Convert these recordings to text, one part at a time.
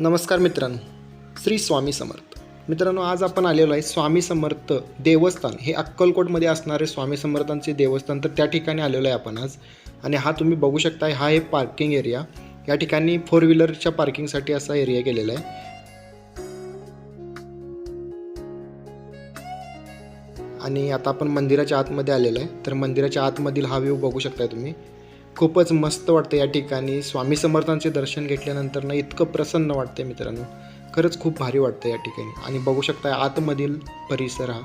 नमस्कार मित्रांनो श्री स्वामी समर्थ. मित्रांनो आज आपण आलेलो आहे स्वामी समर्थ देवस्थान. हे अक्कलकोटमध्ये असणारे स्वामी समर्थांचे देवस्थान तर त्या ठिकाणी आलेलो आहे आपण आज. आणि हा तुम्ही बघू शकता हा आहे पार्किंग एरिया या ठिकाणी फोर व्हीलरच्या पार्किंगसाठी असा एरिया केलेला आहे. आणि आता आपण मंदिराच्या आतमध्ये आलेलो आहे. तर मंदिराच्या आतमधील हा व्ह्यू बघू शकताय तुम्ही. खूपच मस्त वाटतं या ठिकाणी. स्वामी समर्थांचे दर्शन घेतल्यानंतर ना इतकं प्रसन्न वाटतं मित्रांनो. खरंच खूप भारी वाटतं या ठिकाणी. आणि बघू शकता आतमधील परिसर हा.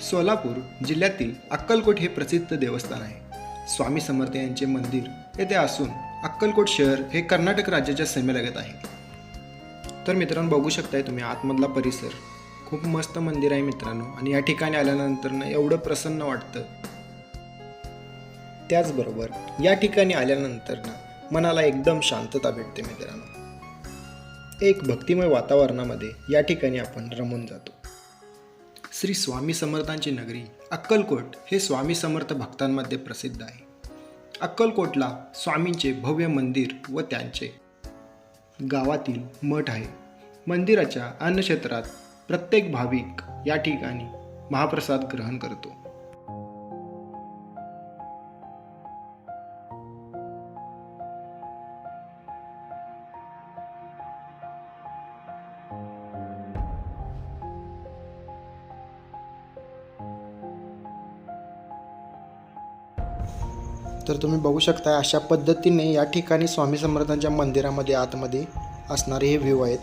सोलापूर जिल्ह्यातील अक्कलकोट हे प्रसिद्ध देवस्थान आहे. स्वामी समर्थ यांचे मंदिर येथे असून अक्कलकोट शहर हे कर्नाटक राज्याच्या सीमेलगत आहे. तर मित्रांनो बघू शकताय तुम्ही आतमधला परिसर. खूप मस्त मंदिर आहे मित्रांनो. आणि या ठिकाणी आल्यानंतर ना एवढं प्रसन्न वाटतं. त्याचबरोबर या ठिकाणी आल्यानंतर ना मनाला एकदम शांतता भेटते मित्रांनो. एक भक्तिमय वातावरणामध्ये या ठिकाणी आपण रमून जातो. श्री स्वामी समर्थांची नगरी अक्कलकोट हे स्वामी समर्थ भक्तांमध्ये प्रसिद्ध आहे. अक्कलकोटला स्वामींचे भव्य मंदिर व त्यांचे गावातील मठ आहे. मंदिराच्या अन्नक्षेत्रात प्रत्येक भाविक या ठिकाणी महाप्रसाद ग्रहण करतो. तर तुम्ही बघू शकता अशा पद्धतीने या ठिकाणी स्वामी समर्थांच्या मंदिरामध्ये आतमध्ये असणारे हे व्ह्यू आहेत.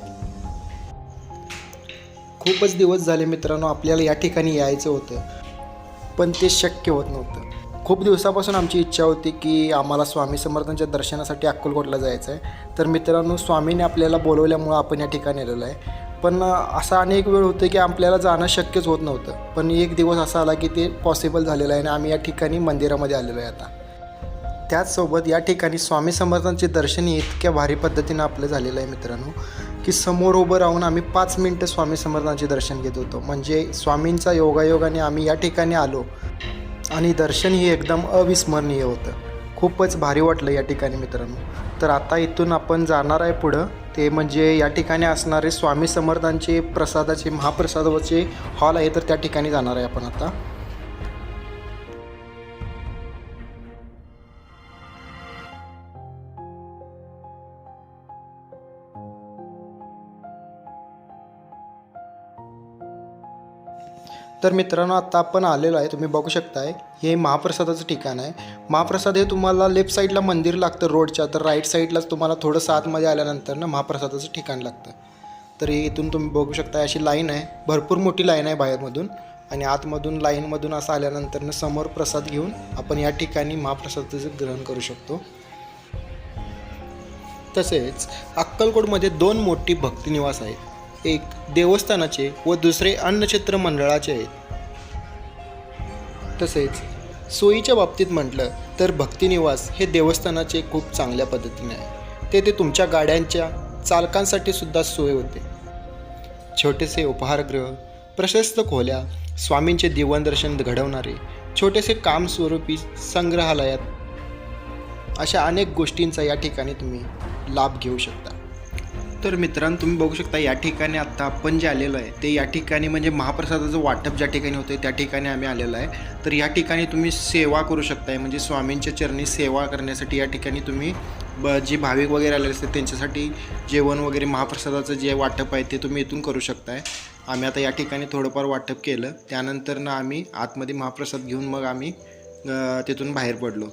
खूपच दिवस झाले मित्रांनो आपल्याला या ठिकाणी यायचं होतं पण ते शक्य होत नव्हतं. खूप दिवसापासून आमची इच्छा होती की आम्हाला स्वामी समर्थांच्या दर्शनासाठी अक्कलकोटला जायचं आहे तर मित्रांनो स्वामीने आपल्याला बोलवल्यामुळं आपण या ठिकाणी आलेलो आहे. पण असा अनेक वेळ होतं की आपल्याला जाणं शक्यच होत नव्हतं. पण एक दिवस असा आला की ते पॉसिबल झालेलं आहे आणि आम्ही या ठिकाणी मंदिरामध्ये आलेलो आहे आता. त्याचसोबत या ठिकाणी स्वामी समर्थांचे दर्शनही इतक्या भारी पद्धतीनं आपलं झालेलं आहे मित्रांनो की समोर उभं राहून आम्ही पाच मिनटं स्वामी समर्थांचे दर्शन घेत होतो. म्हणजे स्वामींचा योगायोगाने आम्ही या ठिकाणी आलो आणि दर्शन हे एकदम अविस्मरणीय होतं. खूपच भारी वाटलं या ठिकाणी मित्रांनो. तर आता इथून आपण जाणार आहे पुढं. ते म्हणजे या ठिकाणी असणारे स्वामी समर्थांचे प्रसादाचे महाप्रसादाचे हॉल आहे तर त्या ठिकाणी जाणार आहे आपण आता. तर मित्रांनो आत्ता आपण आलेलो आहे. तुम्ही बघू शकताय हे महाप्रसादाचं ठिकाण आहे. महाप्रसाद हे तुम्हाला लेफ्ट साईडला मंदिर लागतं रोडच्या तर राईट साईडलाच तुम्हाला थोडंसं आतमध्ये आल्यानंतर ना महाप्रसादाचं ठिकाण लागतं. तर इथून तुम्ही बघू शकता अशी लाईन आहे. भरपूर मोठी लाईन आहे बाहेरमधून. आणि आतमधून लाईनमधून असं आल्यानंतर ना समोर प्रसाद घेऊन आपण या ठिकाणी महाप्रसादाचं ग्रहण करू शकतो. तसेच अक्कलकोटमध्ये दोन मोठी भक्तिनिवास आहेत. एक देवस्थानाचे व दुसरे अन्नक्षेत्र मंडळाचे आहेत. तसेच सोयीच्या बाबतीत म्हटलं तर भक्तिनिवास हे देवस्थानाचे खूप चांगल्या पद्धतीने आहे. तेथे तुमच्या गाड्यांच्या चालकांसाठी सुद्धा सोय होते. छोटेसे उपहारगृह प्रशस्त खोल्या स्वामींचे दिवनदर्शन घडवणारे छोटेसे कामस्वरूपी संग्रहालयात अशा अनेक गोष्टींचा या ठिकाणी तुम्ही लाभ घेऊ शकता. तर मित्रांनो तुम्ही बघू शकता या ठिकाणी आत्ता आपण जे आलेलो आहे ते या ठिकाणी म्हणजे महाप्रसादाचं वाटप ज्या ठिकाणी होते त्या ठिकाणी आम्ही आलेलो आहे. तर या ठिकाणी तुम्ही सेवा करू शकताय म्हणजे स्वामींच्या चरणी सेवा करण्यासाठी या ठिकाणी तुम्ही ब जे भाविक वगैरे आलेले असतात त्यांच्यासाठी जेवण वगैरे महाप्रसादाचं जे वाटप आहे ते तुम्ही इथून करू शकताय. आम्ही आता या ठिकाणी थोडंफार वाटप केलं त्यानंतर ना आम्ही आतमध्ये महाप्रसाद घेऊन मग आम्ही तिथून बाहेर पडलो.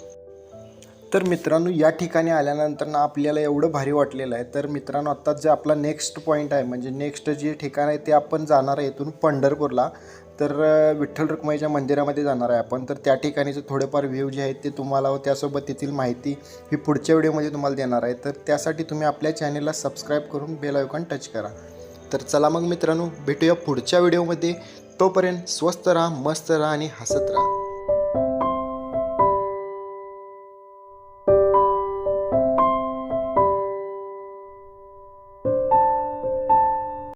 तर मित्रांनो या ठिकाणी आल्यानंतर ना आपल्याला एवढं भारी वाटलेलं आहे. तर मित्रांनो आत्ता जे आपला नेक्स्ट पॉईंट आहे म्हणजे नेक्स्ट जे ठिकाण आहे ते आपण जाणार आहे इथून पंढरपूरला. तर विठ्ठल रुक्माईच्या मंदिरामध्ये जाणार आहे आपण. तर त्या ठिकाणीचे थोडेफार व्ह्यू जे आहेत ते तुम्हाला व त्यासोबत तेथील माहिती ही पुढच्या व्हिडिओमध्ये तुम्हाला देणार आहे. तर त्यासाठी तुम्ही आपल्या चॅनेलला सबस्क्राईब करून बेल आयकॉन टच करा. तर चला मग मित्रांनो भेटूया पुढच्या व्हिडिओमध्ये तोपर्यंत स्वस्त राहा मस्त राहा आणि हसत राहा.